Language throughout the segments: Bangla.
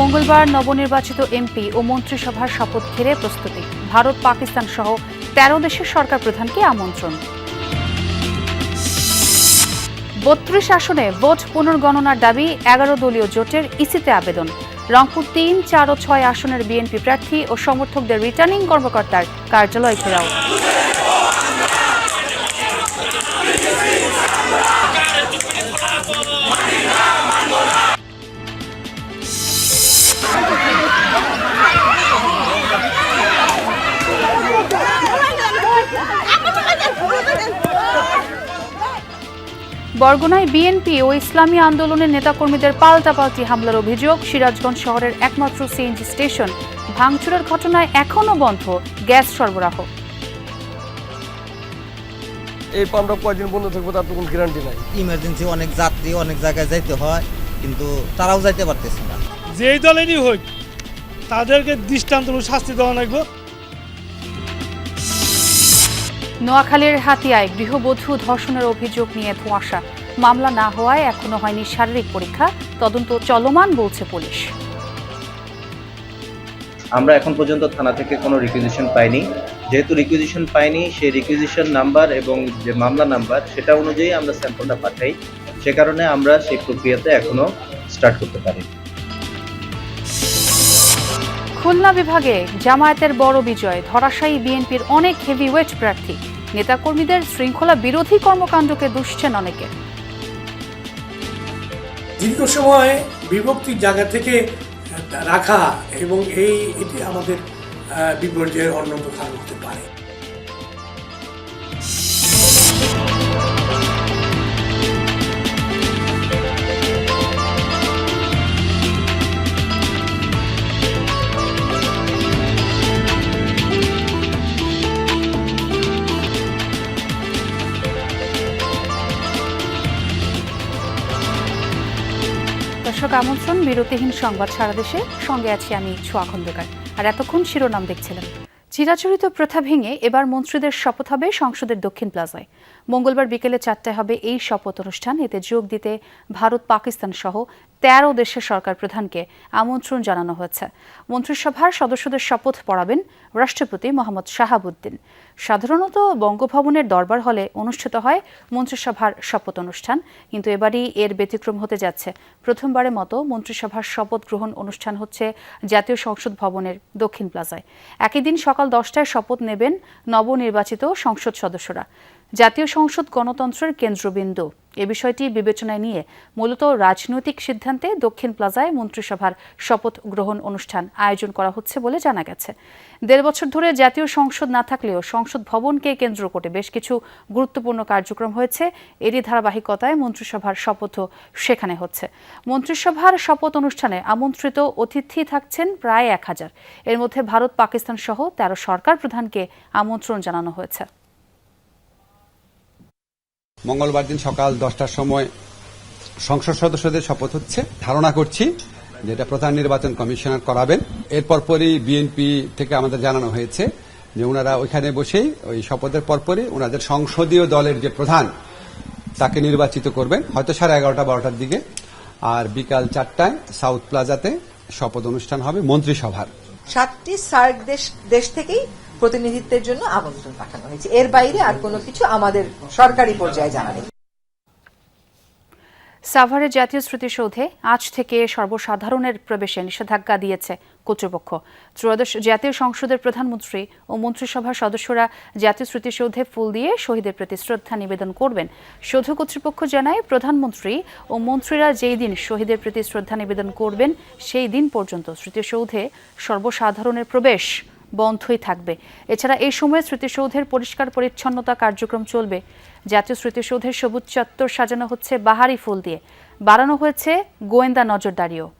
মঙ্গলবার নবনির্বাচিত এমপি ও মন্ত্রিসভার শপথ ঘিরে প্রস্তুতি। ভারত, পাকিস্তান সহ তেরো দেশের সরকার প্রধানকে আমন্ত্রণ। বত্রিশ আসনে ভোট পুনর্গণনার দাবি, এগারো দলীয় জোটের ইসিতে আবেদন। রংপুর তিন, চার ও ছয় আসনের বিএনপি প্রার্থী ও সমর্থকদের রিটার্নিং কর্মকর্তার কার্যালয় ঘেরাও। বরগুনায় বিএনপি ও ইসলামী আন্দোলনের নেতাকর্মীদের পাল্টাপাল্টি হামলার অভিযোগ সিরাজগঞ্জ শহরের একমাত্র সিএনজি স্টেশন। ভাঙচুরের ঘটনায় এখনও বন্ধ গ্যাস সরবরাহ। এই পাম্পটা কয়দিন বন্ধ থাকব তার তো কোনো গ্যারান্টি নাই। ইমার্জেন্সি অনেক যাত্রী অনেক জায়গায় যাইতে হয় কিন্তু তারাও যাইতে পারতেছে না। যেই দলেরই হোক তাদেরকে দৃষ্টান্তমূলক শাস্তি দেওয়া লাগবে। নোয়াখালীর হাতিয়ায় গৃহবধূ ধর্ষণের অভিযোগ নিয়ে ধোঁয়াশা। মামলা না হওয়ায় এখনও হয়নি শারীরিক পরীক্ষা। তদন্ত চলমান বলছে পুলিশ। আমরা এখন পর্যন্ত থানা থেকে কোনো রিকুইজিশন পাইনি। যেহেতু রিকুইজিশন পাইনি সেই রিকুইজিশন নাম্বার এবং যে মামলা নাম্বার সেটা অনুযায়ী আমরা স্যাম্পলটা পাঠাই। সে কারণে আমরা সেই প্রক্রিয়াতে এখনও স্টার্ট করতে পারি খুলনা বিভাগে জামায়াতের বড় বিজয় ধরাশায়ী বিএনপির অনেক হেভিওয়েট প্রার্থী। নেতাকর্মীদের শৃঙ্খলা বিরোধী কর্মকাণ্ডকে দুষছেন অনেকে। দীর্ঘ সময় বিভক্তির জায়গা থেকে রাখা এবং এই এটি আমাদের বিপর্যয়ের অন্যতম কারণ হতে পারে। দর্শক আমন্ত্রণ, বিরতিহীন সংবাদ সারা দেশে। সঙ্গে আছি আমি ছোয়া খন্দকার। আর এতক্ষণ শিরোনাম দেখছিলেন। চিরাচরিত প্রথা ভেঙে এবার মন্ত্রীদের শপথ হবে সংসদের দক্ষিণ প্লাজায়। মঙ্গলবার বিকেলে চারটায় হবে এই শপথ অনুষ্ঠান। এতে যোগ দিতে ভারত পাকিস্তান সহ তেরো দেশের সরকার প্রধানকে আমন্ত্রণ জানানো হয়েছে। মন্ত্রিসভার সদস্যদের শপথ পড়াবেন রাষ্ট্রপতি মোহাম্মদ শাহাবুদ্দিন। সাধারণত বঙ্গভবনের দরবার হলে অনুষ্ঠিত হয় মন্ত্রিসভার শপথ অনুষ্ঠান, কিন্তু এবারই এর ব্যতিক্রম হতে যাচ্ছে। প্রথমবারের মতো মন্ত্রিসভার শপথ গ্রহণ অনুষ্ঠান হচ্ছে জাতীয় সংসদ ভবনের দক্ষিণ প্লাজায়। একই দিন সকাল দশটায় শপথ নেবেন নবনির্বাচিত সংসদ সদস্যরা। জাতীয় সংসদ গণতন্ত্রের কেন্দ্রবিন্দু। এ বিষয়টি বিবেচনায় নিয়ে মূলত রাজনৈতিক সিদ্ধান্তে দক্ষিণ প্লাজায় মন্ত্রিসভার শপথ গ্রহণ অনুষ্ঠান আয়োজন করা হচ্ছে বলে জানা গেছে। দেড় বছর ধরে জাতীয় সংসদ না থাকলেও সংসদ ভবনকে কেন্দ্র করে বেশ কিছু গুরুত্বপূর্ণ কার্যক্রম হয়েছে। এরই ধারাবাহিকতায় মন্ত্রিসভার শপথও সেখানে হচ্ছে। মন্ত্রিসভার শপথ অনুষ্ঠানে আমন্ত্রিত অতিথি থাকছেন প্রায় এক হাজার। এর মধ্যে ভারত পাকিস্তান সহ তেরো সরকার প্রধানকে আমন্ত্রণ জানানো হয়েছে। মঙ্গলবার দিন সকাল দশটার সময় সংসদ সদস্যদের শপথ হচ্ছে। ধারণা করছি যেটা প্রধান নির্বাচন কমিশনার করাবেন। এরপর পরই বিএনপি থেকে আমাদের জানানো হয়েছে যে ওনারা ওইখানে বসেই ওই শপথের পরপরই ওনাদের সংসদীয় দলের যে প্রধান, তাকে নির্বাচিত করবেন। হয়তো সাড়ে এগারোটা, বারোটার দিকে। আর বিকাল চারটায় সাউথ প্লাজাতে শপথ অনুষ্ঠান হবে মন্ত্রিসভার। সাতটি সার্ক দেশ দেশ থেকেই প্রতিনিধিত্বের জন্য আমন্ত্রণ পাঠানো হয়েছে। এর বাইরে আর কোনো কিছু আমাদের সরকারি পর্যায়ে জানা নেই। সাভারের জাতীয় স্মৃতিসৌধে আজ থেকে সর্বসাধারণের প্রবেশে নিষেধাজ্ঞা দিয়েছে কর্তৃপক্ষ। ত্রয়োদশ জাতীয় সংসদের প্রধানমন্ত্রী ও মন্ত্রিসভার সদস্যরা জাতীয় স্মৃতিসৌধে ফুল দিয়ে শহীদের প্রতি শ্রদ্ধা নিবেদন করবেন। সৌধ কর্তৃপক্ষ জানায়, প্রধানমন্ত্রী ও মন্ত্রীরা যেই দিন শহীদের প্রতি শ্রদ্ধা নিবেদন করবেন, সেই দিন পর্যন্ত স্মৃতিসৌধে সর্বসাধারণের প্রবেশ বন্ধই থাকবে। এছাড়া এই সময়ে স্মৃতিসৌধের পরিষ্কার পরিচ্ছন্নতা কার্যক্রম চলবে। জাতীয় স্মৃতিসৌধের সবুজ চত্বর সাজানো হচ্ছে বাহারি ফুল দিয়ে। বাড়ানো হয়েছে গোয়েন্দা নজরদারিও।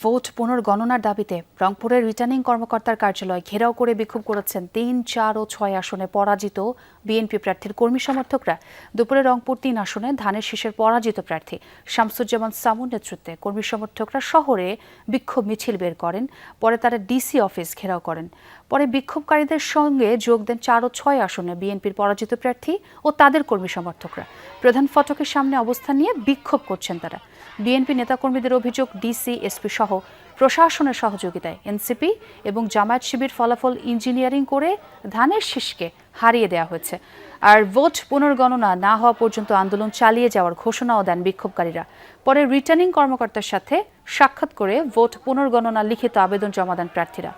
ভোট পুনর্গণনার দাবিতে রংপুরের রিটার্নিং কর্মকর্তার কার্যালয় ঘেরাও করে বিক্ষোভ করেছেন তিন, চার ও ছয় আসনে পরাজিত বিএনপি প্রার্থীর কর্মী সমর্থকরা। দুপুরে রংপুর তিন আসনে ধানের শীষের পরাজিত প্রার্থী শামসুজ্জামান সামুর নেতৃত্বে কর্মী সমর্থকরা শহরে বিক্ষোভ মিছিল বের করেন, পরে তারা ডিসি অফিস ঘেরাও করেন। পরে বিক্ষোভকারীদের সঙ্গে যোগ দেন চার ও ছয় আসনে বিএনপির পরাজিত প্রার্থী ও তাদের কর্মী সমর্থকরা। প্রধান ফটকের সামনে অবস্থান নিয়ে বিক্ষোভ করছেন তারা। বিএনপি নেতাকর্মীদের অভিযোগ ডিসি, এসপি সহ প্রশাসনের সহযোগিতায়। এনসিপি এবং জামায়াত শিবির ফলাফল ইঞ্জিনিয়ারিং করে ধানের শীষকে হারিয়ে দেওয়া হয়েছে। আর ভোট পুনর্গণনা না হওয়া পর্যন্ত আন্দোলন চালিয়ে যাওয়ার ঘোষণাও দেন বিক্ষোভকারীরা। পরে রিটার্নিং কর্মকর্তার সাথে সাক্ষাৎ করে ভোট পুনর্গণনা লিখিত আবেদন জমা দেন প্রার্থীরা।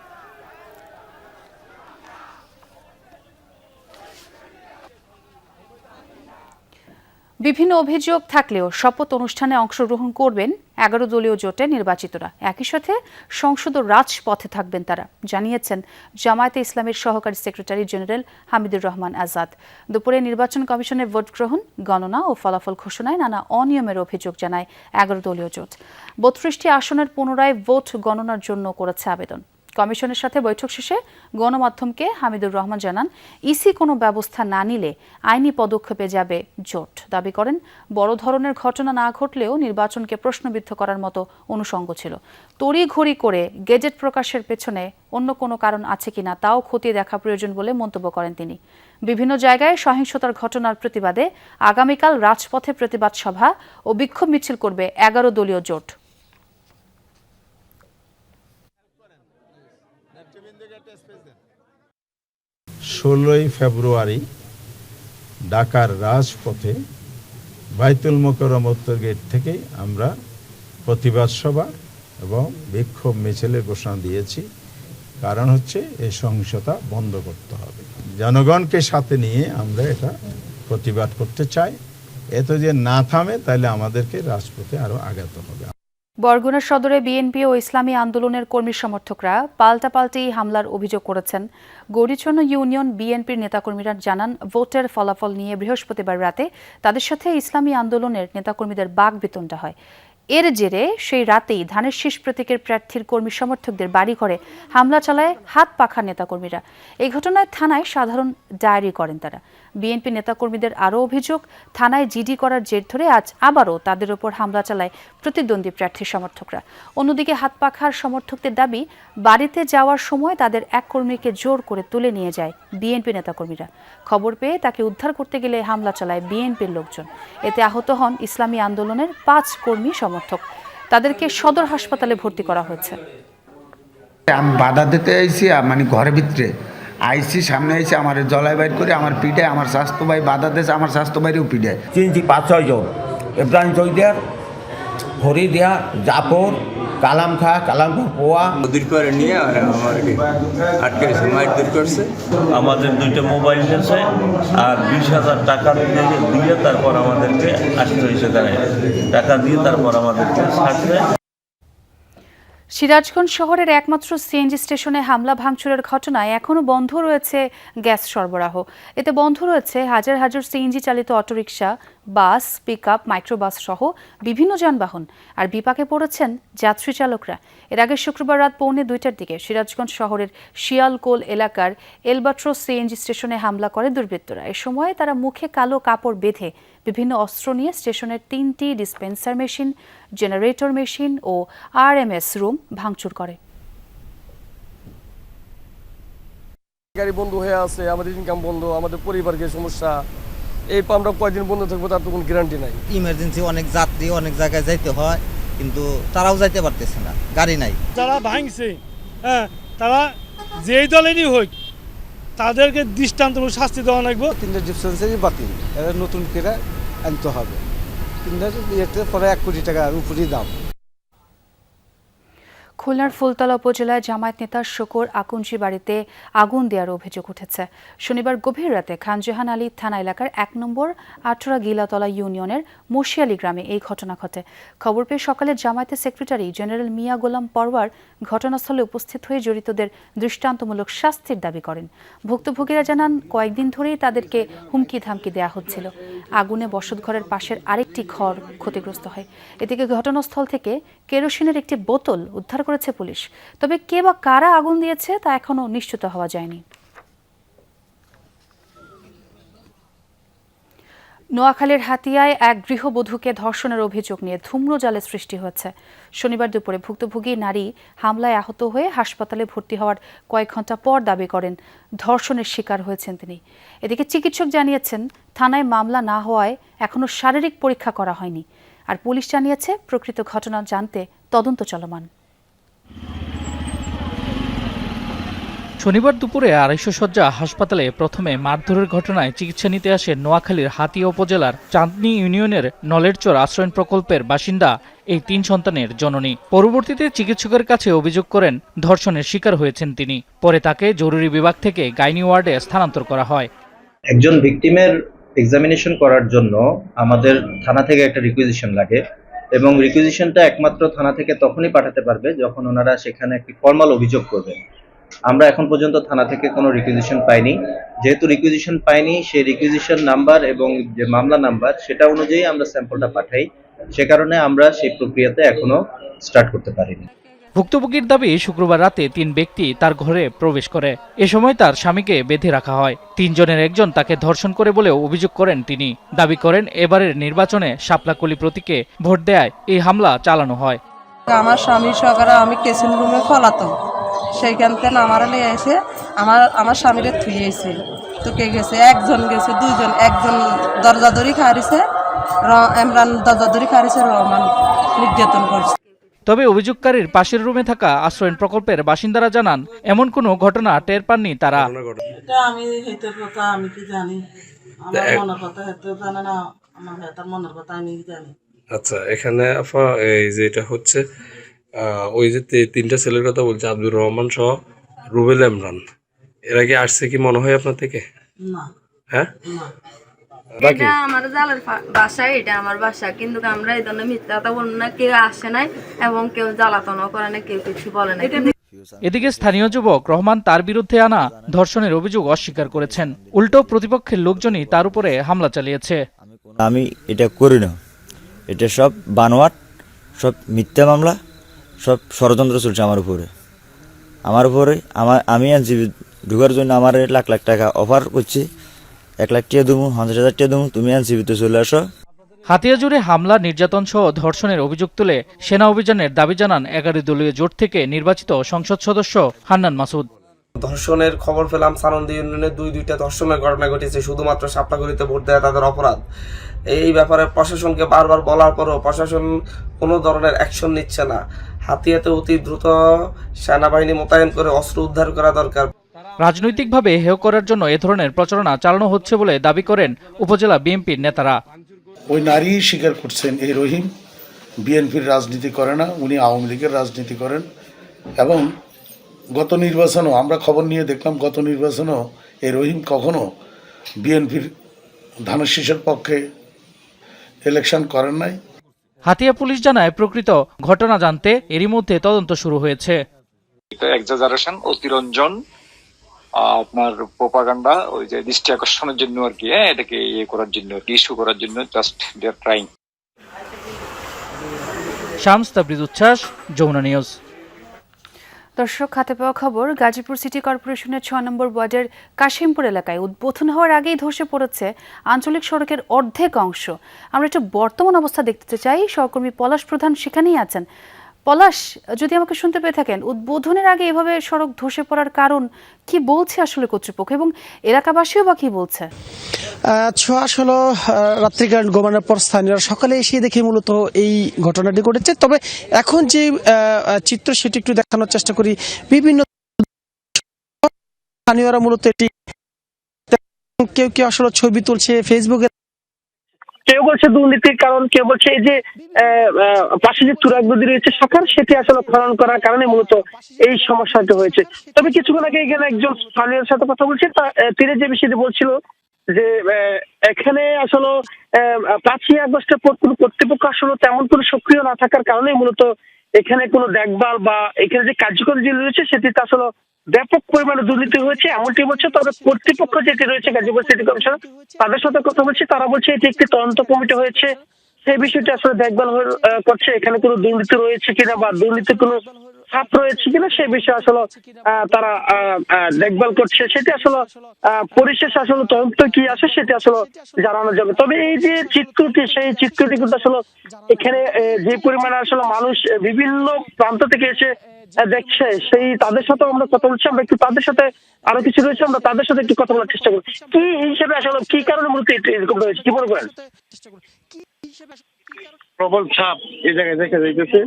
বিভিন্ন অভিযোগ থাকলেও শপথ অনুষ্ঠানে অংশগ্রহণ করবেন এগারো দলীয় জোটে নির্বাচিতরা। একই সাথে সংসদ রাজপথে থাকবেন তারা, জানিয়েছেন জামায়াতে ইসলামের সহকারী সেক্রেটারি জেনারেল হামিদুর রহমান আজাদ। দুপুরে নির্বাচন কমিশনের ভোট গ্রহণ, গণনা ও ফলাফল ঘোষণায় নানা অনিয়মের অভিযোগ জানায় এগারো দলীয় জোট। বত্রিশটি আসনের পুনরায় ভোট গণনার জন্য করেছে আবেদন। কমিশনের সাথে বৈঠক শেষে গণমাধ্যমকে হামিদুর রহমান জানান, ইসি কোনো ব্যবস্থা না নিলে আইনি পদক্ষেপে যাবে জোট। দাবি করেন, বড় ধরনের ঘটনা না ঘটলেও নির্বাচনকে প্রশ্নবিদ্ধ করার মতো অনুষঙ্গ ছিল। তড়িঘড়ি করে গেজেট প্রকাশের পেছনে অন্য কোনো কারণ আছে কিনা তাও খতিয়ে দেখা প্রয়োজন বলে মন্তব্য করেন তিনি। বিভিন্ন জায়গায় সহিংসতার ঘটনার প্রতিবাদে আগামীকাল রাজপথে প্রতিবাদ সভা ও বিক্ষোভ মিছিল করবে এগারো দলীয় জোট। ষোলোই ফেব্রুয়ারি ঢাকার রাজপথে বাইতুল মোকরম উত্তর গেট থেকে আমরা প্রতিবাদ সভা এবং বিক্ষোভ মিছিলের ঘোষণা দিয়েছি। কারণ হচ্ছে এই সহিংসতা বন্ধ করতে হবে। জনগণকে সাথে নিয়ে আমরা এটা প্রতিবাদ করতে চাই। এত যে না থামে, তাহলে আমাদেরকে রাজপথে আরও আগাতে হবে। বরগুনা সদরে বিএনপি ও ইসলামী আন্দোলনের কর্মী সমর্থকরা পাল্টাপাল্টি হামলার অভিযোগ করেছেন। গৌরীচন্ন ইউনিয়ন বিএনপির নেতাকর্মীরা জানান, ভোটের ফলাফল নিয়ে বৃহস্পতিবার রাতে তাদের সাথে ইসলামী আন্দোলনের নেতাকর্মীদের বাঘ বিতণ্ডা হয়। এর জেরে সেই রাতেই ধানের শীষ প্রতীকের প্রার্থীর কর্মী সমর্থকদের বাড়ি ঘরে হামলা চালায় হাত পাখা নেতাকর্মীরা। এই ঘটনায় থানায় সাধারণ ডায়েরি করেন তারা। বিএনপি নেতাকর্মীদের আরও অভিযোগ, থানায় জিডি করার জের ধরে আজ আবারও তাদের ওপর হামলা চালায় প্রতিদ্বন্দ্বী প্রার্থী সমর্থকরা। অন্যদিকে হাত পাখার সমর্থকদের দাবি, বাড়িতে যাওয়ার সময় তাদের এক কর্মীকে জোর করে তুলে নিয়ে যায় বিএনপি নেতাকর্মীরা। খবর পেয়ে তাকে উদ্ধার করতে গেলে হামলা চালায় বিএনপির লোকজন। এতে আহত হন ইসলামী আন্দোলনের পাঁচ কর্মী সমর্থক। তাদেরকে সদর হাসপাতালে ভর্তি করা হয়েছে। আমি বাধা দিতে আইছি মানে ঘরের ভিতরে। আইসি সামনে আইসি আমার জলাই বাইর করে আমার পিঠে আমার স্বাস্থ্য ভাই বাধা দিয়েছে আমার স্বাস্থ্য বাইরেও পিঠে। চিনছি পাঁচ ছয় জন। ইব্রাহিম চৌধুরী ফরিদিয়া জাফর কালাম খা কালাম খা পোয়া। দূর করে নিয়ে আমাকে আটকে মারধর করছে। আমাদের দুইটা মোবাইল আছে আর বিশ হাজার টাকা দিয়ে দিয়ে তারপর আমাদেরকে আসতে হয়েছে তারা টাকা দিয়ে তারপর আমাদেরকে ছাড়ছে সিরাজগঞ্জ শহরের একমাত্র সিএনজি স্টেশনে হামলা, ভাঙচুরের ঘটনায় এখনও বন্ধ রয়েছে গ্যাস সরবরাহ। এতে বন্ধ রয়েছে হাজার হাজার সিএনজি চালিত autorickshaw, bus pick up microbus সহ বিভিন্ন যানবাহন। আর বিপাকে পড়েছেন যাত্রী চালকরা। এর আগে শুক্রবার রাত পৌনে দুইটার দিকে সিরাজগঞ্জ শহরের শিয়ালকোল এলাকার এলবাট্রো সিএনজি স্টেশনে হামলা করে দুর্বৃত্তরা। এ সময় তারা মুখে কালো কাপড় বেঁধে বিভিন্ন অস্ত্র নিয়ে স্টেশনের তিনটি ডিসপেন্সার মেশিন জেনারেটর মেশিন ও আরএমএস রুম ভাঙচুর করে। গাড়ি বন্ধ হয়ে আছে আমাদের ইনকাম বন্ধ আমাদের পরিবারকে সমস্যা। এই আমরা কয়দিন বন্ধ থাকব তার তো কোনো গ্যারান্টি নাই। ইমার্জেন্সি অনেক যাত্রী অনেক জায়গায় যাইতে হয় কিন্তু তারাও যাইতে পারতেছে না গাড়ি নাই। যারা ভাঙছে হ্যাঁ তারা যেই দলেরই হোক তাদেরকে দৃষ্টান্তমূলক শাস্তি দেওয়া লাগবে তিনটা ডিসপেন্সারি বাতিল। এরা নতুন করে আনতে হবে। তিনটা ইয়েতে পরে এক কোটি টাকা উপরেই দাম। খুলনার ফুলতলা উপজেলায় জামায়াত নেতা শকর আকুঞ্জি বাড়িতে আগুন দেওয়ার অভিযোগ উঠেছে। শনিবার গভীর রাতে খানজাহান আলী থানা এলাকার এক নম্বর আটরা গিলাতলা ইউনিয়নের মুশিয়ালি গ্রামে এই ঘটনা ঘটে। খবর পেয়ে সকালে জামায়াতের সেক্রেটারি জেনারেল মিয়া গোলাম পরওয়ার ঘটনাস্থলে উপস্থিত হয়ে জড়িতদের দৃষ্টান্তমূলক শাস্তির দাবি করেন। ভুক্তভোগীরা জানান, কয়েকদিন ধরেই তাদেরকে হুমকি ধামকি দেওয়া হচ্ছিল। আগুনে বসতঘরের পাশের আরেকটি ঘর ক্ষতিগ্রস্ত হয়। এদিকে ঘটনাস্থল থেকে কেরোসিনের একটি বোতল উদ্ধার করেছে পুলিশ। তবে কে বা কারা আগুন দিয়েছে তা এখনও নিশ্চিত হওয়া যায়নি। নোয়াখালীর হাতিয়ায় এক গৃহবধূকে ধর্ষণের অভিযোগ নিয়ে ধূম্রজালের সৃষ্টি হয়েছে। শনিবার দুপুরে ভুক্তভোগী নারী হামলায় আহত হয়ে হাসপাতালে ভর্তি হওয়ার কয়েক ঘণ্টা পর দাবি করেন, ধর্ষণের শিকার হয়েছেন তিনি। এদিকে চিকিৎসক জানিয়েছেন, থানায় মামলা না হওয়ায় এখনও শারীরিক পরীক্ষা করা হয়নি। আর পুলিশ জানিয়েছে, প্রকৃত ঘটনা জানতে তদন্ত চলমান। শনিবার দুপুরে আড়াইশো শয্যা হাসপাতালে প্রথমে মারধরের ঘটনায় চিকিৎসা নিতে আসে নোয়াখালীর হাতিয়া উপজেলার চাঁদনী ইউনিয়নের নলেরচর আশ্রয়ণ প্রকল্পের বাসিন্দা এই তিন সন্তানের জননী। পরবর্তীতে চিকিৎসকের কাছে অভিযোগ করেন, ধর্ষণের শিকার হয়েছেন তিনি। পরে তাকে জরুরি বিভাগ থেকে গাইনি ওয়ার্ডে স্থানান্তর করা হয়। একজন ভিকটিমের এক্সামিনেশন করার জন্য আমাদের থানা থেকে একটা রিকুইজিশন লাগে এবং রিকুইজিশনটা একমাত্র থানা থেকে তখনই পাঠাতে পারবে যখন ওনারা সেখানে একটি ফর্মাল অভিযোগ করবে। আমরা এখন পর্যন্ত থানা থেকে কোনো রিকুইজিশন পাইনি। যেহেতু রিকুইজিশন পাইনি সেই রিকুইজিশন নাম্বার এবং যে মামলা নাম্বার সেটা অনুযায়ী আমরা স্যাম্পলটা পাঠাই। সে কারণে আমরা সেই প্রক্রিয়াতে এখনও স্টার্ট করতে পারিনি। ভুক্তভোগীর দাবি শুক্রবার রাতে তিন ব্যক্তি তার ঘরে প্রবেশ করে। এ সময় তার স্বামীকে বেঁধে রাখা হয়। তিনজনের একজন তাকে ধর্ষণ করে বলেও অভিযোগ করেন তিনি। দাবি করেন এবারের নির্বাচনে শাপলাকলি প্রতীকে ভোট দেয় এই হামলা চালানো হয়। আমার স্বামী সকালে আমি কেসিন রুমে ফলাতাম সেইখান থেকে আমার নিয়ে এসে আমার আমার স্বামীরে থুইয়েছে তো কে গেছে? একজন গেছে দুইজন একজন দরজা দড়ি খারিছে এমরান দরজা দড়ি খারিছে রহমান নির্যাতন করছে। তবে অভিযোগকারীর পাশের রুমে থাকা আশ্রয়ণ প্রকল্পের বাসিন্দারা জানান এমন কোনো ঘটনা টের পাননি তারা। আমি হেতের কথা আমি কি জানি? আমার মনের কথা হেতেও জানে না আমার হেতার মনের কথা আমি জানি। আচ্ছা এখানে আপা এই যে এটা হচ্ছে ওই যে তিনটা ছেলের কথা বলছে আব্দুর রহমান সহ রুবেল ইমরান। এর আগে আসছে কি মনে হয় আপনার থেকে? হ্যাঁ? এটা আমার জালের বাসা এটা আমার বাসা। কিন্তু আমরা এই ধরনের মিথ্যা কথা না কেউ আসে নাই এবং কেউ জ্বালাতনও করে না কেউ কিছু বলে না এদিকে স্থানীয় যুবক রহমান তার বিরুদ্ধে আনা ধর্ষণের অভিযোগ অস্বীকার করেছেন। উল্টো প্রতিপক্ষের লোকজনই তার উপরে হামলা চালিয়েছে। আমি এটা করি না। এটা সব বানোয়াট সব মিথ্যা মামলা। সব ষড়যন্ত্র চলছে আমার উপরে। আমার উপরে আমার, আমি আর আইনজীবী ঢুকার জন্য আমার লাখ লাখ টাকা অফার করছি। এক লাখ টিয়া দেবো, পঞ্চাশ হাজার টিয়া দুমু তুমি আর জীবিত চলে আসো। হাতিয়া জুড়ে হামলা, নির্যাতন সহ ধর্ষণের অভিযোগ তুলে সেনা অভিযানের দাবি জানান এগারো দলীয় জোট থেকে নির্বাচিত সংসদ সদস্য হান্নান মাসুদ। ধর্ষণের খবর পেলাম সানন্দী ইউনিয়নে। দুই দুইটা ধর্ষণের ঘটনা ঘটেছে শুধুমাত্র সাপলাগুড়িতে ভোট দেওয়া তাদের অপরাধ। এই ব্যাপারে প্রশাসনকে বারবার বলার পরও প্রশাসন কোনো ধরনের অ্যাকশন নিচ্ছে না। হাতিয়াতে অতি দ্রুত সেনাবাহিনী মোতায়েন করে অস্ত্র উদ্ধার করা দরকার। রাজনৈতিকভাবে হেয় করার জন্য এ ধরনের প্রচারণা চালানো হচ্ছে বলে দাবি করেন উপজেলা বিএনপির নেতারা। ওই নারী স্বীকার করছেন এই রহিম। বিএনপির রাজনীতি করে না উনি আওয়ামী লীগের রাজনীতি করেন। এবং গত নির্বাচনও আমরা খবর নিয়ে দেখলাম গত নির্বাচনও এই রহিম কখনো বিএনপির ধানের শীষের পক্ষে ইলেকশন করেন নাই। হাতিয়া পুলিশ জানায় প্রকৃত ঘটনা জানতে এরই মধ্যে তদন্ত শুরু হয়েছে। এক্সাজারেশন অতিরঞ্জন আপনার প্রোপাগান্ডা ওই যে দৃষ্টি আকর্ষণের জন্য আর কি হ্যাঁ এটাকে ইয়ে করার জন্য ইস্যু করার জন্য just they are trying Shams Tabriz উচ্ছ্বাস যমুনা নিউজ। দর্শক হাতে পাওয়া খবর, গাজীপুর সিটি কর্পোরেশনের ছ নম্বর ওয়ার্ডের কাশিমপুর এলাকায় উদ্বোধন হওয়ার আগেই ধসে পড়েছে আঞ্চলিক সড়কের অর্ধেক অংশ। আমরা একটু বর্তমান অবস্থা দেখতে চাই। সহকর্মী পলাশ প্রধান সেখানেই আছেন। পলাশ, যদি আমাকে শুনতে পেয়ে থাকেন, উদ্বোধনের আগে এভাবে সড়ক ধসে পড়ার কারণ কি বলছে আসলে কর্তৃপক্ষ এবং এলাকাবাসীও বা কি বলছে? ছোঁয়া হলো রাত্রিকালীন ঘুমানোর পর স্থানীয়রা সকালে এসে দেখে মূলত এই ঘটনাটি ঘটেছে। তবে এখন যে চিত্র সেটি একটু দেখানোর চেষ্টা করি। বিভিন্ন স্থানীয়রা মূলত এটি কেউ কেউ আসলে ছবি তুলছে ফেসবুকে কেউ বলছে দুর্নীতির কারণ, কেউ বলছে এই যে পাশে যে তুরাগ নদী রয়েছে শাখার সেটি আসলে খনন করার কারণে মূলত এই সমস্যাটি হয়েছে। তবে কিছুক্ষণ আগে এখানে একজন স্থানীয় সাথে কথা বলছে তিনি যে বিষয়টি বলছিল যে এখানে আসলে পাঁচই আগস্টের পর কোনো কর্তৃপক্ষ আসলে তেমন কোনো সক্রিয় না থাকার কারণে মূলত এখানে কোনো দেখভাল বা এখানে যে কার্যকরী যে রয়েছে, সেটিতে আসলে ব্যাপক পরিমাণে দুর্নীতি হয়েছে, এমনটি বলছে, তবে কর্তৃপক্ষ যেটি রয়েছে, গাজীপুর সিটি কমিশন, তাদের সাথে কথা বলছি, তারা বলছে এটি একটি তদন্ত কমিটি হয়েছে। সেই বিষয়টি আসলে দেখভাল করছে, এখানে কোনো দুর্নীতি রয়েছে কিনা বা দুর্নীতির কোনো ছাপ রয়েছে কিনা বিষয়ে আসলে তারা দেখভাল করছে। সেটি আসলে পরিশেষে আসলে তদন্ত কি আসে সেটি আসলে জানানো যাবে। তবে এই যে চিত্রটি, সেই চিত্রটি কিন্তু আসলে এখানে যে পরিমাণে আসলে মানুষ বিভিন্ন প্রান্ত থেকে এসে দেখছে সেই তাদের সাথে আমরা কথা বলছি, আমরা একটু তাদের সাথে আরও কিছু রয়েছে, আমরা তাদের সাথে একটু কথা বলার চেষ্টা করি কি হিসেবে আসলে, কি কারণে মূলত এরকম রয়েছে? কি মনে করেন? প্রবল চাপ এই জায়গায় দেখা যাইতেছে,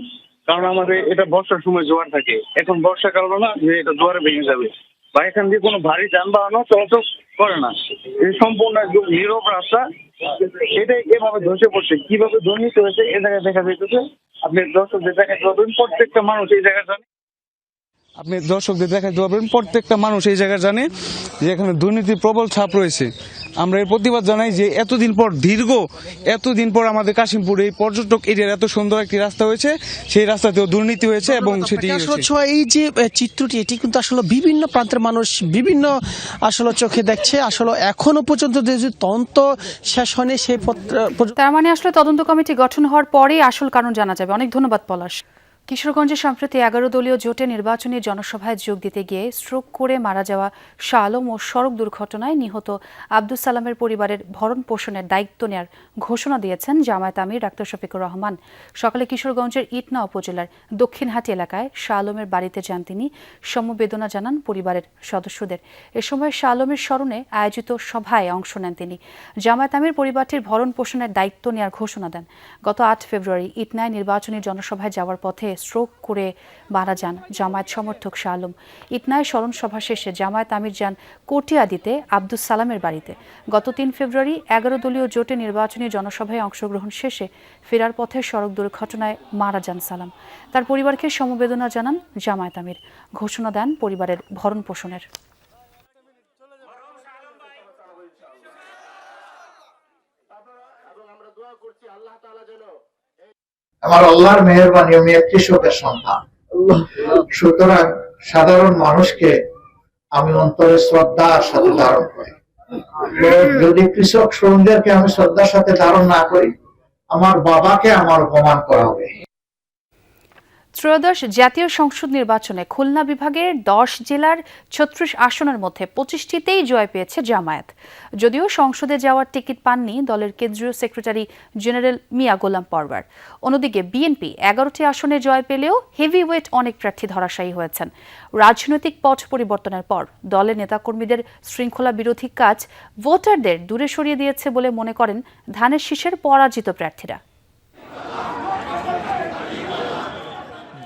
কারণ আমাদের এটা বর্ষার সময় জোয়ার থাকে। এখন বর্ষাকাল না, যে এটা জোয়ারে ভেঙে যাবে। বা এখান দিয়ে কোনো ভারী যানবাহনও চলাচল করে না। এই সম্পূর্ণ একদম নীরব রাস্তা, এটাই এভাবে ধসে পড়ছে। কীভাবে দুর্নীতি হয়েছে, এ জায়গায় দেখা যাইতেছে। আপনি দর্শকদের যে জায়গায় প্রত্যেকটা মানুষ এই জায়গায় জানে। আপনি দর্শকদের দেখাতে পারবেন প্রত্যেকটা মানুষ এই জায়গায় জানে যে এখানে দুর্নীতির প্রবল ছাপ রয়েছে। আমরা এর প্রতিবাদ জানাই যে এতদিন পর দীর্ঘ এতদিন পর আমাদের কাশিমপুর এই পর্যটক এরিয়ার এত সুন্দর একটি রাস্তা হয়েছে সেই রাস্তাতেও দুর্নীতি হয়েছে এবং সেটি এই যে চিত্রটি এটি কিন্তু আসলে বিভিন্ন প্রান্তের মানুষ বিভিন্ন আসলে চোখে দেখছে। আসলে এখনও পর্যন্ত যে যে তদন্ত শেষ হয়নি সেই তার মানে আসলে তদন্ত কমিটি গঠন হওয়ার পরেই আসল কারণ জানা যাবে। অনেক ধন্যবাদ পলাশ। কিশোরগঞ্জে সম্প্রতি এগারো দলীয় জোটে নির্বাচনী জনসভায় যোগ দিতে গিয়ে স্ট্রোক করে মারা যাওয়া শাহ আলম ও সড়ক দুর্ঘটনায় নিহত আব্দুল সালামের পরিবারের ভরণ পোষণের দায়িত্ব নেয়ার ঘোষণা দিয়েছেন জামায়াত আমির ডাক্তার শফিকুর রহমান। সকালে কিশোরগঞ্জের ইটনা উপজেলার দক্ষিণহাটি এলাকায় শাহ আলমের বাড়িতে যান তিনি। সমবেদনা জানান পরিবারের সদস্যদের। এ সময় শাহ আলমের স্মরণে আয়োজিত সভায় অংশ নেন তিনি। জামায়াত আমির পরিবারটির ভরণ পোষণের দায়িত্ব নেওয়ার ঘোষণা দেন। গত আট ফেব্রুয়ারি ইটনায় নির্বাচনী জনসভায় যাওয়ার পথে স্ট্রোক করে মারা যান জামায়াত সমর্থক শাহ আলম ইটনায় স্মরণ সভা শেষে জামায়াত আমির যান কটিয়াদিতে আব্দুস সালামের বাড়িতে। গত তিন ফেব্রুয়ারি এগারো দলীয় জোটে নির্বাচনী জনসভায় অংশগ্রহণ শেষে ফেরার পথে সড়ক দুর্ঘটনায় মারা যান সালাম। তার পরিবারকে সমবেদনা জানান জামায়াত আমির। ঘোষণা দেন পরিবারের ভরণ পোষণের। আমার আল্লাহর মেহরবানি আমি এক কৃষকের সন্তান। সুতরাং সাধারণ মানুষকে আমি অন্তরে শ্রদ্ধার সাথে ধারণ করি। যদি কৃষক শ্রমিকদেরকে আমি শ্রদ্ধার সাথে ধারণ না করি আমার বাবাকে আমার অপমান করা হবে। ত্রয়োদশ জাতীয় সংসদ নির্বাচনে খুলনা বিভাগের দশ জেলার ছত্রিশ আসনের মধ্যে পঁচিশটিতেই জয় পেয়েছে জামায়াত। যদিও সংসদে যাওয়ার টিকিট পাননি দলের কেন্দ্রীয় সেক্রেটারি জেনারেল মিয়া গোলাম পরবার অন্যদিকে বিএনপি এগারোটি আসনে জয় পেলেও হেভি ওয়েট অনেক প্রার্থী ধরাশায়ী হয়েছেন। রাজনৈতিক পথ পরিবর্তনের পর দলের নেতাকর্মীদের শৃঙ্খলা বিরোধী কাজ ভোটারদের দূরে সরিয়ে দিয়েছে বলে মনে করেন ধানের শীষের পরাজিত প্রার্থীরা।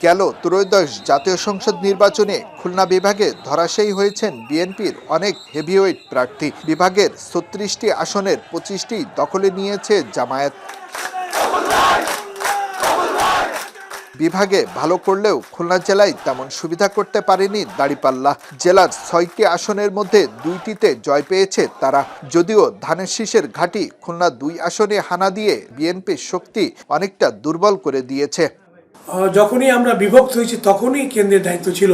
গেল ত্রয়োদশ জাতীয় সংসদ নির্বাচনে খুলনা বিভাগে ধরাশায়ী হয়েছেন বিএনপির অনেক হেভিওয়েট প্রার্থী। বিভাগের ছত্রিশটি আসনের পঁচিশটি দখলে নিয়েছে জামায়াত। বিভাগে ভালো করলেও খুলনা জেলায় তেমন সুবিধা করতে পারেনি দাড়িপাল্লা। জেলার ছয়টি আসনের মধ্যে দুইটিতে জয় পেয়েছে তারা। যদিও ধানের শীষের ঘাঁটি খুলনা দুই আসনে হানা দিয়ে বিএনপির শক্তি অনেকটা দুর্বল করে দিয়েছে। যখনই আমরা বিভক্ত হয়েছি তখনই কেন্দ্রের দায়িত্ব ছিল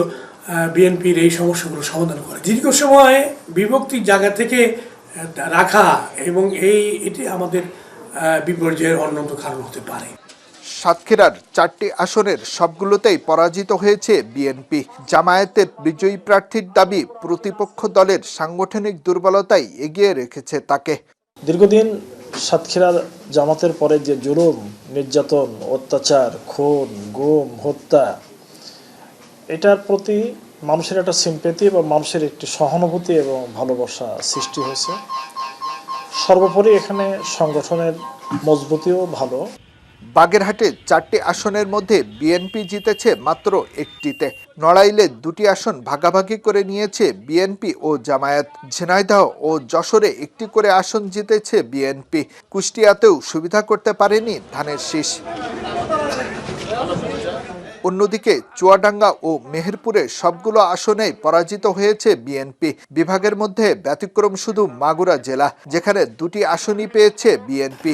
বিএনপির এই সমস্যাগুলো সমাধান করা। দীর্ঘ সময় বিভক্তির জায়গা থেকে রাখা এবং এই এটি আমাদের বিপর্যয়ের অন্যতম কারণ হতে পারে। সাতক্ষীরার চারটি আসনের সবগুলোতেই পরাজিত হয়েছে বিএনপি। জামায়াতের বিজয়ী প্রার্থীর দাবি প্রতিপক্ষ দলের সাংগঠনিক দুর্বলতাই এগিয়ে রেখেছে তাকে। দীর্ঘদিন সাতক্ষীরার জামাতের পরে যে জুলুম, নির্যাতন, অত্যাচার, খুন, গুম, হত্যা, এটার প্রতি মানুষের একটা সিম্পেতি এবং মানুষের একটি সহানুভূতি এবং ভালোবাসা সৃষ্টি হয়েছে। সর্বোপরি এখানে সংগঠনের মজবুতিও ভালো। বাগেরহাটে চারটি আসনের মধ্যে বিএনপি জিতেছে মাত্র একটিতে। নড়াইলে দুটি আসন ভাগাভাগি করে নিয়েছে বিএনপি ও জামায়াত। ঝিনাইদহ ও যশোরে একটি করে আসন জিতেছে বিএনপি। কুষ্টিয়াতেও সুবিধা করতে পারেনি ধানের শীষ। অন্যদিকে চুয়াডাঙ্গা ও মেহেরপুরে সবগুলো আসনেই পরাজিত হয়েছে বিএনপি। বিভাগের মধ্যে ব্যতিক্রম শুধু মাগুরা জেলা, যেখানে দুটি আসনই পেয়েছে বিএনপি।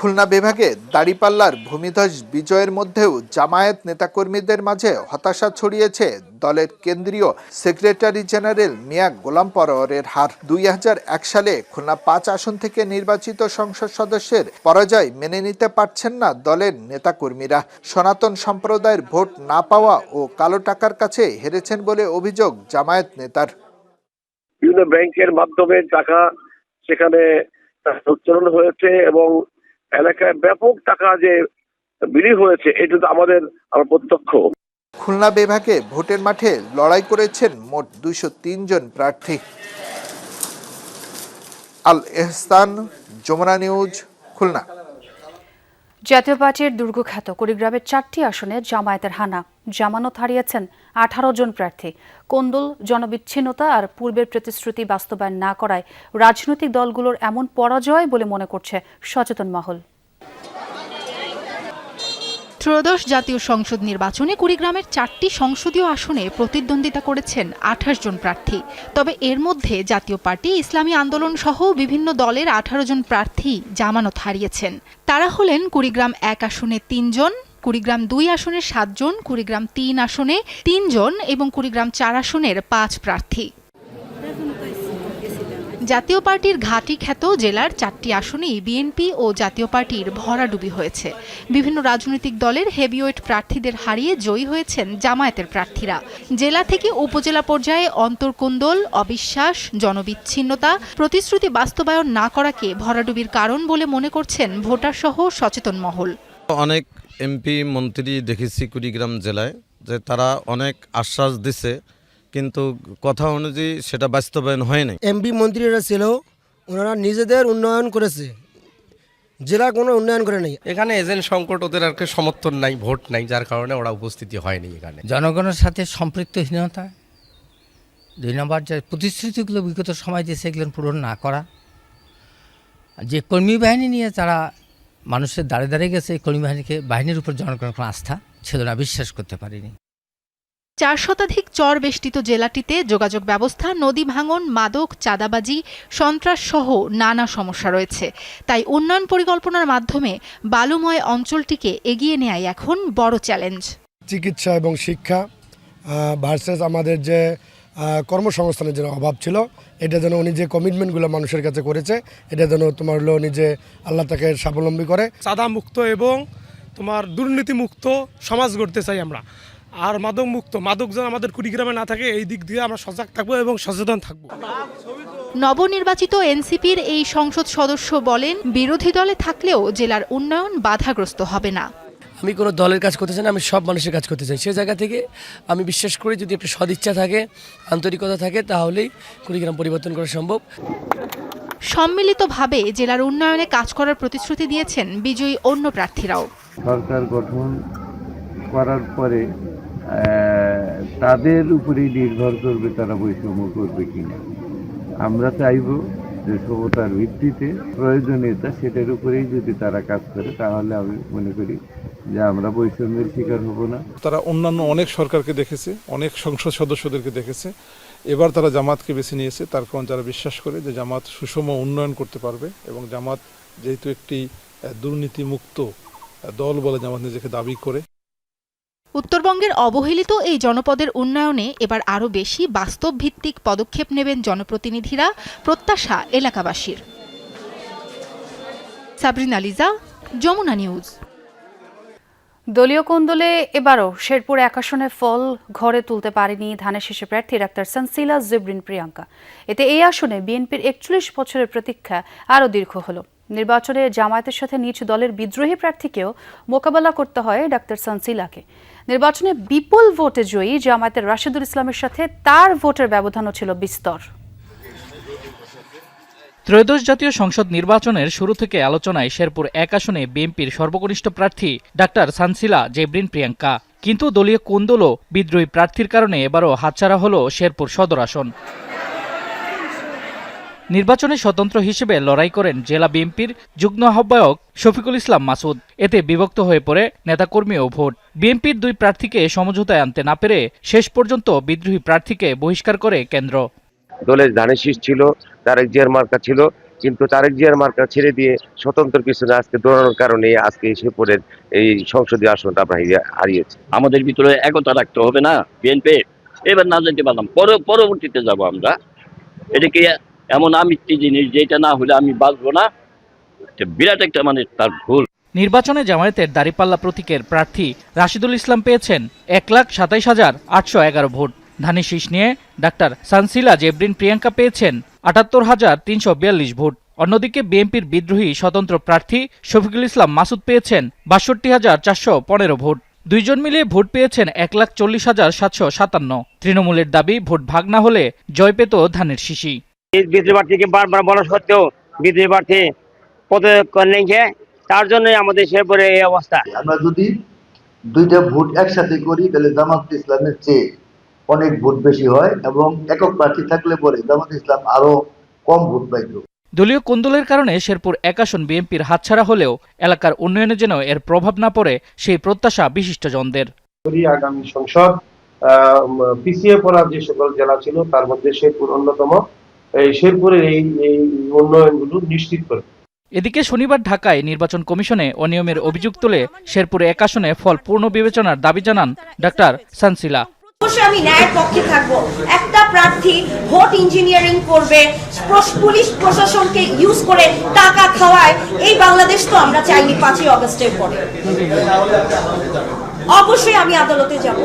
খুলনা বিভাগে দাড়িপাল্লার ভূমিধস বিজয়ের মধ্যেও জামায়াত নেতাকর্মীদের মাঝে হতাশা ছড়িয়েছে দলের কেন্দ্রীয় সেক্রেটারি জেনারেল মিয়া গোলাম পরোয়ারের হার। দুই হাজার এক সালে খুলনা পাঁচ আসন থেকে নির্বাচিত সংসদ সদস্যের পরাজয় মেনে নিতে পারছেন না দলের নেতাকর্মীরা। সনাতন সম্প্রদায়ের ভোট না পাওয়া ও কালো টাকার কাছে হেরেছেন বলে অভিযোগ জামায়াত নেতার। বিভিন্ন ব্যাংকের মাধ্যমে টাকা সেখানে উচ্চারণ হয়েছে এবং এলাকায় ব্যাপক টাকা যে বিলি হয়েছে, এটা তো আমাদের, আমার প্রত্যক্ষ। খুলনা বিভাগে ভোটের মাঠে লড়াই করেছেন মোট দুইশো জন প্রার্থী। আল এহসান যমুনা নিউজ, খুলনা। জাতীয় পার্টির দুর্গখ্যাত কুড়িগ্রামের চারটি আসনে জামায়াতের হানা। জামানত হারিয়েছেন আঠারো জন প্রার্থী। কোন্দল, জনবিচ্ছিন্নতা আর পূর্বের প্রতিশ্রুতি বাস্তবায়ন না করায় রাজনৈতিক দলগুলোর এমন পরাজয় বলে মনে করছে সচেতন মহল। ত্রয়োদশ জাতীয় সংসদ নির্বাচনে কুড়িগ্রামের চারটি সংসদীয় আসনে প্রতিদ্বন্দ্বিতা করেছেন আঠাশ জন প্রার্থী। তবে এর মধ্যে জাতীয় পার্টি, ইসলামী আন্দোলন সহ বিভিন্ন দলের আঠারো জন প্রার্থী জামানত হারিয়েছেন। তারা হলেন কুড়িগ্রাম এক আসনে তিনজন কুড়িগ্রাম দুই আসনের সাতজন কুড়িগ্রাম তিন আসনে তিনজন এবং কুড়িগ্রাম চার আসনের পাঁচ প্রার্থী। জাতীয় পার্টির ঘাঁটি খ্যাত জেলার চারটি আসনেই বিএনপি ও জাতীয় পার্টির ভরাডুবি হয়েছে। বিভিন্ন রাজনৈতিক দলের হেভিওয়েট প্রার্থীদের হারিয়ে জয়ী হয়েছেন জামায়াতের প্রার্থীরা। জেলা থেকে উপজেলা পর্যায়ে অন্তর্কোন্দল, অবিশ্বাস, জনবিচ্ছিন্নতা, প্রতিশ্রুতি বাস্তবায়ন না করাকে ভরাডুবির কারণ বলে মনে করছেন ভোটারসহ সচেতন মহল। অনেক এমপি, মন্ত্রী দেখেছি কুড়িগ্রাম জেলায় যে তারা অনেক আশ্বাস দিছে কিন্তু কথা অনুযায়ী সেটা বাস্তবায়ন হয় হয়নি এমপি মন্ত্রীরা ছিল ওনারা নিজেদের উন্নয়ন করেছে। জেলা কোনো উন্নয়ন করে নাই। এখানে এজেন্ট সংকট ওদের আর কি সমর্থন নাই ভোট নাই যার কারণে ওরা উপস্থিতি হয়নি এখানে। জনগণের সাথে সম্পৃক্তহীনতা দুই নম্বর যে প্রতিশ্রুতিগুলো বিগত সময় যে সেগুলো পূরণ না করা যে কর্মী বাহিনী নিয়ে তারা মানুষের দাঁড়ে দাঁড়িয়ে গেছে এই কর্মী বাহিনীকে বাহিনীর উপর জনগণের কোনো আস্থা ছিল না বিশ্বাস করতে পারিনি। চার শতাধিক চর বেষ্টিত জেলাটিতে যোগাযোগ ব্যবস্থা নদী ভাঙন মাদক চাঁদাবাজি সন্ত্রাস সহ নানা সমস্যা রয়েছে। তাই উন্নয়ন পরিকল্পনার মাধ্যমে বালুময় অঞ্চলটিকে এগিয়ে নেয়াই এখন বড় চ্যালেঞ্জ। চিকিৎসা এবং শিক্ষা ভার্সেস আমাদের যে কর্মসংস্থানের যেন অভাব ছিল এটা যেন উনি যে কমিটমেন্টগুলো মানুষের কাছে করেছে এটা যেন তোমার হলো নিজে আল্লাহ তাকে স্বাবলম্বী করে। চাঁদা মুক্ত এবং তোমার দুর্নীতিমুক্ত সমাজ গড়তে চাই আমরা। আর মাদক মুক্ত মাদক যেন আমাদের কুড়িগ্রামে না থাকে এই দিক দিয়ে আমরা সজাগ থাকব এবং সচেতন থাকব। নবনির্বাচিত এনসিপির এই সংসদ সদস্য বলেন বিরোধী দলে থাকলেও জেলার উন্নয়ন বাধাগ্রস্ত হবে না। আমি কোনো দলের কাজ করতে চাই না আমি সব মানুষের কাজ করতে চাই। সে জায়গা থেকে আমি বিশ্বাস করি যদি একটা সদিচ্ছা থাকে আন্তরিকতা থাকে তাহলেই কুড়িগ্রাম পরিবর্তন করা সম্ভব। সম্মিলিতভাবে জেলার উন্নয়নে কাজ করার প্রতিশ্রুতি দিয়েছেন বিজয়ী অন্য প্রার্থীরাও। সরকার গঠন করার পরে তাদের উপরেই নির্ভর করবে তারা বৈষম্য করবে কিনা। আমরা চাইব যে সভ্যতার ভিত্তিতে প্রয়োজনীয়তা সেটার উপরেই যদি তারা কাজ করে, তাহলে আমি মনে করি যে আমরা বৈষম্যের শিকার হব না। তারা অন্যান্য অনেক সরকারকে দেখেছে, অনেক সংসদ সদস্যদেরকে দেখেছে। এবার তারা জামাতকে বেছে নিয়েছে। তার কারণ যারা বিশ্বাস করে যে জামাত সুষম উন্নয়ন করতে পারবে এবং জামাত যেহেতু একটি দুর্নীতিমুক্ত দল বলে জামাত নিজেকে দাবি করে। উত্তরবঙ্গের অবহেলিত এই জনপদের উন্নয়নে এবার আরও বেশি বাস্তব ভিত্তিক পদক্ষেপ নেবেন জনপ্রতিনিধিরা, প্রত্যাশা এলাকাবাসীর। সাবরিনা লিজা, যমুনা নিউজ। দলীয় কোন্দলে এবারও শেরপুর এক আসনে ফল ঘরে তুলতে পারেনি ধানের শীষে প্রার্থী ডাক্তার সানসিলা জেবরিন প্রিয়াঙ্কা। এতে এই আসনে বিএনপির একচল্লিশ বছরের প্রতীক্ষা আরও দীর্ঘ হলো। নির্বাচনে জামায়াতের সাথে নিজ দলের বিদ্রোহী প্রার্থীকেও মোকাবেলা করতে হয় ডাক্তার সানসিলাকে। নির্বাচনে বিপুল ভোটে জয়ী জামায়াতের রাশিদুল ইসলামের সাথে তার ভোটের ব্যবধানও ছিল বিস্তর। ত্রয়োদশ জাতীয় সংসদ নির্বাচনের শুরু থেকে আলোচনায় শেরপুর এক আসনে বিএনপির সর্বকনিষ্ঠ প্রার্থী ডাক্তার সানসিলা জেব্রিন প্রিয়াঙ্কা। কিন্তু দলীয় কোন্দল ও বিদ্রোহী প্রার্থীর কারণে এবারও হাতছাড়া হল শেরপুর সদর আসন। নির্বাচনে স্বতন্ত্র হিসেবে লড়াই করেন জেলা বিএনপির যুগ্ম আহ্বায়ক শফিকুল ইসলাম মাসুদ। এতে বিভক্ত হয়ে পড়ে নেতাকর্মী ও ভোট। বিএনপির দুই প্রার্থীকে সমঝোতায় আনতে না পেরে শেষ পর্যন্ত বিদ্রোহী প্রার্থীকে বহিষ্কার করে কেন্দ্র। দলের ধানের শীষ ছিল তারেক জিয়ার মার্কা ছিল কিন্তু তারেক জিয়ার মার্কা ছেড়ে দিয়ে স্বতন্ত্র পিছনে আজকে দৌড়ানোর কারণে আজকে শেরপুরের এই সংসদীয় আসনটা আমরা হারিয়ে- হারিয়েছি। আমাদের ভিতরে একতা রাখতে হবে না বিএনপি। এবার না যেতে পারলাম পরবর্তীতে যাব আমরা। এটাকে এমন আমিত্তি জিনিস যেটা না হলে আমি বাঁচবো না। বিরাট একটা মানে তার ভুল। নির্বাচনে জামায়াতের দাঁড়িপাল্লা প্রতীকের প্রার্থী রাশিদুল ইসলাম পেয়েছেন এক লাখ সাতাইশ হাজার আটশো এগারো ভোট। ধানি শীষ নিয়ে ডাক্তার সানসিলা জেব্রিন প্রিয়াঙ্কা পেয়েছেন আটাত্তর হাজার তিনশো বিয়াল্লিশ ভোট। অন্যদিকে বিএনপির বিদ্রোহী স্বতন্ত্র প্রার্থী শফিকুল ইসলাম মাসুদ পেয়েছেন বাষট্টি হাজার চারশো পনেরো ভোট। দুইজন মিলিয়ে ভোট পেয়েছেন এক লাখ চল্লিশ হাজার সাতশো সাতান্ন। তৃণমূলের দাবি ভোট ভাগ না হলে জয় পেত ধানের শিশি বিদ্রোহী প্রার্থীকে বারবার বলা সত্ত্বেও বিদ্রোহী প্রার্থী পদত্যাগ করলেন যে তার জন্যই আমাদের শেরপুরে এই অবস্থা। আমরা যদি দুইটা ভোট একসাথে করি তাহলে জামাত ইসলামের চেয়ে অনেক ভোট বেশি হয় এবং একক প্রার্থী থাকলে পরে জামাত ইসলাম আরও কম ভোট পাইত। দলীয় কোন্দলের কারণে শেরপুর এক আসন বিএনপির হাতছাড়া হলেও এলাকার উন্নয়নে যেন এর প্রভাব না পড়ে সেই প্রত্যাশা বিশিষ্টজনদের। আগামী সংসদ পিছিয়ে পড়া যে সকল জেলা ছিল তার মধ্যে শেরপুর অন্যতম। এই শেরপুরের এই এই উন্নয়নগুলো নিশ্চিত করে। এদিকে শনিবার ঢাকায় নির্বাচন কমিশনে অনিয়মের অভিযোগ তুলে শেরপুরে এক আসনে ফল পূর্ণ বিবেচনার দাবি জানান ডাক্তার সানসিলা। অবশ্যই আমি ন্যায়ের পক্ষে থাকব। একটা প্রার্থী ভোট ইঞ্জিনিয়ারিং করবে পুলিশ প্রশাসনকে ইউজ করে টাকা খাওয়ায় এই বাংলাদেশ তো আমরা চাইনি পাঁচই অগস্টের পরে। অবশ্যই আমি আদালতে যাব।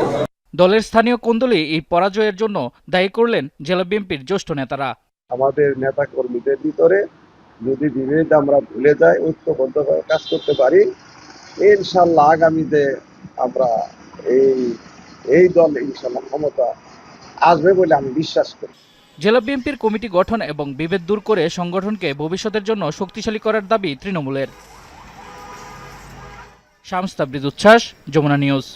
দলের স্থানীয় কোন্দলে এই পরাজয়ের জন্য দায়ী করলেন জেলা বিএনপির জ্যেষ্ঠ নেতারা। আমাদের নেতা কর্মীদের ভিতরে যদি বিভেদ আমরা ভুলে যাই ঐক্যবদ্ধভাবে কাজ করতে পারি ইনশাল্লাহ আগামীতে আমরা এই এই দল ইনশাল্লাহ ক্ষমতা আসবে বলে আমি বিশ্বাস করি। জেলা বিএনপির কমিটি গঠন এবং বিভেদ দূর করে সংগঠনকে ভবিষ্যতের জন্য শক্তিশালী করার দাবি তৃণমূলের। শামস উচ্ছ্বাস যমুনা নিউজ।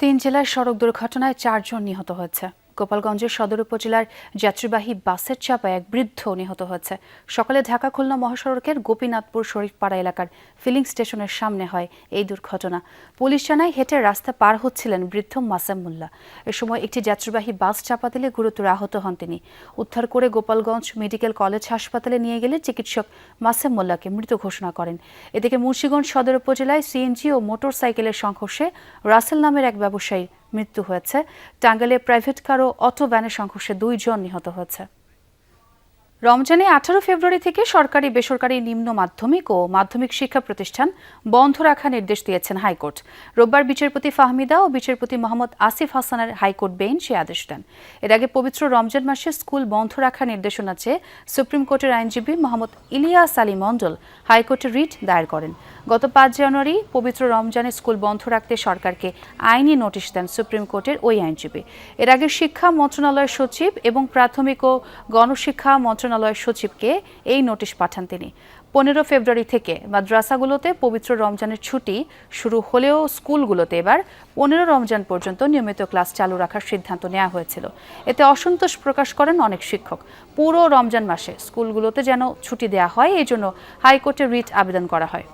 তিন জেলায় সড়ক দুর্ঘটনায় চারজন নিহত হয়েছে। গোপালগঞ্জের সদর উপজেলার যাত্রীবাহী বাসের চাপায় এক বৃদ্ধ নিহত হয়েছে। সকালে ঢাকা খুলনা মহাসড়কের গোপীনাথপুর শরীফপাড়া এলাকার ফিলিং স্টেশনের সামনে হয় এই দুর্ঘটনা। পুলিশ জানায় হেঁটে রাস্তা পার হচ্ছিলেন বৃদ্ধ মাসেম মোল্লা। এ সময় একটি যাত্রীবাহী বাস চাপা দিলে গুরুতর আহত হন তিনি। উদ্ধার করে গোপালগঞ্জ মেডিকেল কলেজ হাসপাতালে নিয়ে গেলে চিকিৎসক মাসেম মোল্লাকে মৃত ঘোষণা করেন। এদিকে মুন্সিগঞ্জ সদর উপজেলায় সিএনজি ও মোটরসাইকেলের সংঘর্ষে রাসেল নামের এক ব্যবসায়ী মৃত্যু হয়েছে। টাঙ্গাইলে প্রাইভেট কার ও অটো ভ্যানের সংঘর্ষে দুইজন নিহত হয়েছে। রমজানে আঠারো ফেব্রুয়ারি থেকে সরকারি, বেসরকারি নিম্ন মাধ্যমিক ও মাধ্যমিক শিক্ষা প্রতিষ্ঠান বন্ধ রাখার নির্দেশ দিয়েছেন হাইকোর্ট। রোববার বিচারপতি ফাহমিদা ও বিচারপতি মোহাম্মদ আসিফ হাসানের হাইকোর্ট বেঞ্চ এই আদেশ দেন। এর আগে পবিত্র রমজান মাসে স্কুল বন্ধ রাখার নির্দেশনা চেয়ে সুপ্রিম কোর্টের আইনজীবী মোহাম্মদ ইলিয়াস আলী মণ্ডল হাইকোর্টে রিট দায়ের করেন। গত পাঁচ জানুয়ারি পবিত্র রমজানে স্কুল বন্ধ রাখতে সরকারকে আইনি নোটিশ দেন সুপ্রিম কোর্টের ওই আইনজীবী। এর আগে শিক্ষা মন্ত্রণালয়ের সচিব এবং প্রাথমিক ও গণশিক্ষা মন্ত্রণালয়ের সচিবকে এই নোটিশ পাঠান তিনি। পনেরো ফেব্রুয়ারি থেকে মাদ্রাসাগুলোতে পবিত্র রমজানের ছুটি শুরু হলেও স্কুলগুলোতে এবার পনেরো রমজান পর্যন্ত নিয়মিত ক্লাস চালু রাখার সিদ্ধান্ত নেওয়া হয়েছিল। এতে অসন্তোষ প্রকাশ করেন অনেক শিক্ষক। পুরো রমজান মাসে স্কুলগুলোতে যেন ছুটি দেওয়া হয়, এই জন্য হাইকোর্টে রিট আবেদন করা হয়।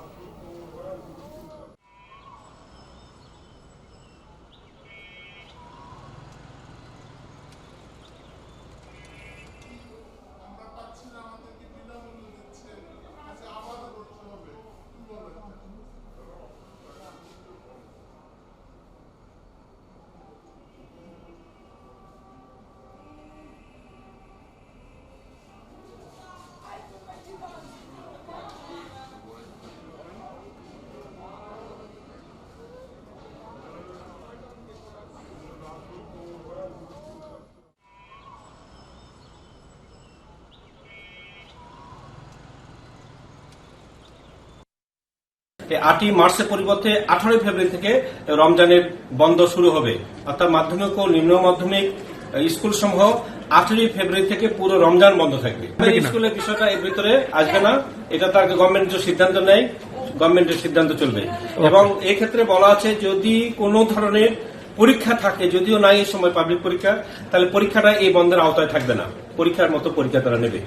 আটই মার্চের পরিবর্তে আঠারোই ফেব্রুয়ারি থেকে রমজানের বন্ধ শুরু হবে। অর্থাৎ মাধ্যমিক ও নিম্ন মাধ্যমিক স্কুল সমূহ আঠারোই ফেব্রুয়ারি থেকে পুরো রমজান বন্ধ থাকবে। স্কুলের বিষয়টা এর ভিতরে আসবে না। এটা তার গভর্নমেন্ট যে সিদ্ধান্ত নেয় গভর্নমেন্টের সিদ্ধান্ত চলবে। এবং এই ক্ষেত্রে বলা আছে যদি কোনো ধরনের পরীক্ষা থাকে যদিও নাই এই সময় পাবলিক পরীক্ষা তাহলে পরীক্ষাটা এই বন্ধের আওতায় থাকবে না। পরীক্ষার মতো পরীক্ষা তারা নেবে।